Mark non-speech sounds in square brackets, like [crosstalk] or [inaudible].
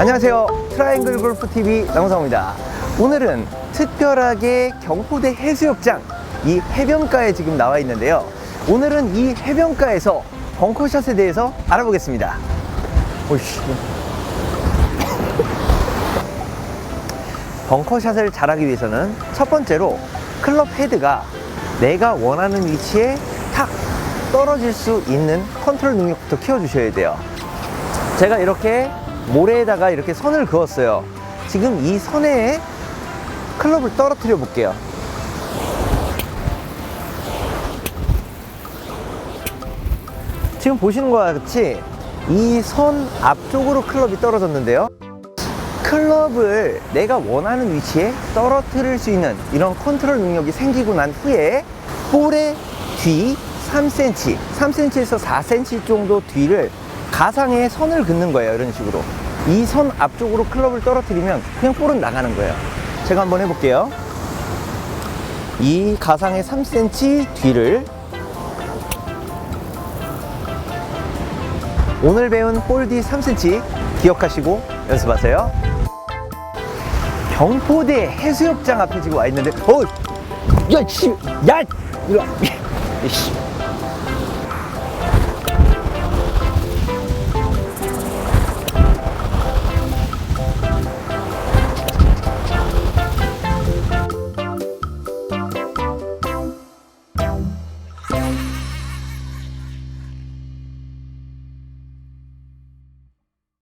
안녕하세요. 트라이앵글 골프 TV 남성입니다. 오늘은 특별하게 경포대 해수욕장 이 해변가에 지금 나와 있는데요. 오늘은 이 해변가에서 벙커샷에 대해서 알아보겠습니다. 오이씨. [laughs] 벙커샷을 잘하기 위해서는 첫 번째로 클럽 헤드가 내가 원하는 위치에 탁 떨어질 수 있는 컨트롤 능력부터 키워주셔야 돼요. 제가 이렇게 모래에다가 이렇게 선을 그었어요. 지금 이 선에 클럽을 떨어뜨려 볼게요. 지금 보시는 것과 같이 이 선 앞쪽으로 클럽이 떨어졌는데요. 클럽을 내가 원하는 위치에 떨어뜨릴 수 있는 이런 컨트롤 능력이 생기고 난 후에 볼의 뒤 3cm, 3cm에서 4cm 정도 뒤를 가상의 선을 긋는 거예요. 이런 식으로. 이 선 앞쪽으로 클럽을 떨어뜨리면 그냥 볼은 나가는 거예요. 제가 한번 해볼게요. 이 가상의 3cm 뒤를 오늘 배운 볼뒤 3cm 기억하시고 연습하세요. 경포대 해수욕장 앞에 지금 와 있는데, 어, 야, 씨, 야, 이리 와. [laughs] 이씨.